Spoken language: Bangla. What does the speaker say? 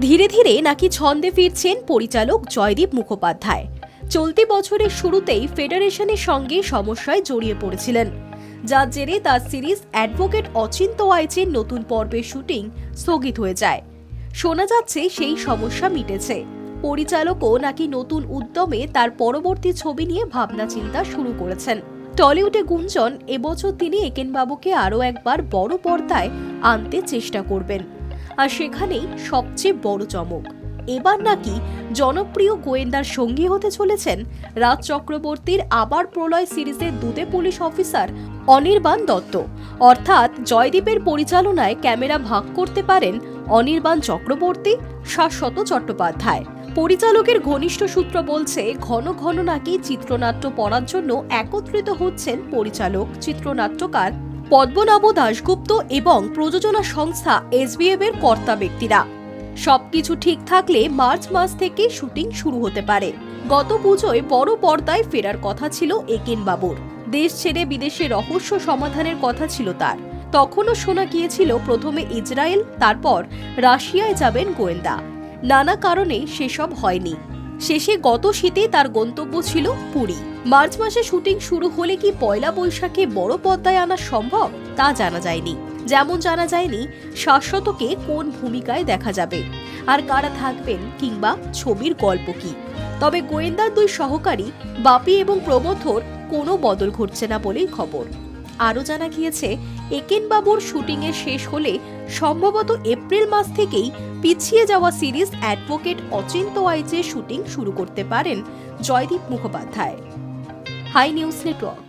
ধীরে ধীরে নাকি ছন্দে ফিরছেন পরিচালক জয়দীপ মুখোপাধ্যায়। চলতি বছরের শুরুতেই ফেডারেশনের সঙ্গে সমস্যায় জড়িয়ে পড়েছিলেন। যার জেরে তার সিরিজ অ্যাডভোকেট অচিন্ত আইচের নতুন পর্বের শুটিং স্থগিত হয়ে যায়। শোনা যাচ্ছে সেই সমস্যা মিটেছে। পরিচালকও নাকি নতুন উদ্যমে তার পরবর্তী ছবি নিয়ে ভাবনা চিন্তা শুরু করেছেন। টলিউডে গুঞ্জন এবছর তিনি একেনবাবুকে আরও একবার বড় পর্দায় আনতে চেষ্টা করবেন। আর সেখানেই সবচেয়ে বড় চমক। এবার নাকি জনপ্রিয় গোয়েন্দার সঙ্গী হতে চলেছেন রাজ চক্রবর্তীর আবার প্রলয় সিরিজের দুদে পুলিশ অফিসার অনির্বাণ দত্ত। অর্থাৎ জয়দীপের পরিচালনায় ক্যামেরা ভাগ করতে পারেন অনির্বাণ চক্রবর্তী, শাশ্বত চট্টোপাধ্যায়। পরিচালকের ঘনিষ্ঠ সূত্র বলছে, ঘন ঘন নাকি চিত্রনাট্য পড়ার জন্য একত্রিত হচ্ছেন পরিচালক, চিত্রনাট্যকার পদ্মনাভ দাশগুপ্ত এবং প্রযোজনা সংস্থা এসবিএফ এর কর্তা ব্যক্তিরা। সবকিছু ঠিক থাকলে মার্চ মাস থেকে শুটিং শুরু হতে পারে। গত পুজোয় বড় পর্দায় ফেরার কথা ছিল একেন বাবুর দেশ ছেড়ে বিদেশে রহস্য সমাধানের কথা ছিল তার। তখনও শোনা গিয়েছিল প্রথমে ইসরায়েল, তারপর রাশিয়ায় যাবেন গোয়েন্দা। নানা কারণে সেসব হয়নি। শেষে গত শীতে তার গন্তব্য ছিল পুরী। মার্চ মাসে শুটিং শুরু হলে কি পয়লা বৈশাখে বড় পর্দায় আনা সম্ভব তা জানা যায়নি। যেমন জানা যায়নি শাশ্বতকে কোন ভূমিকায় দেখা যাবে আর কারা থাকবেন কিংবা ছবির গল্প কি। তবে গোয়েন্দার দুই সহকারী বাপি এবং প্রমথর কোনো বদল ঘটছে না বলেই খবর। আরও জানা গিয়েছে, একেনবাবুর শুটিংয়ের শেষ হলে সম্ভবত এপ্রিল মাস থেকেই পিছিয়ে যাওয়া সিরিজ অ্যাডভোকেট অচিন্ত আইচের শুটিং শুরু করতে পারেন Joydeep Mukhopadhyay. Hi News Network.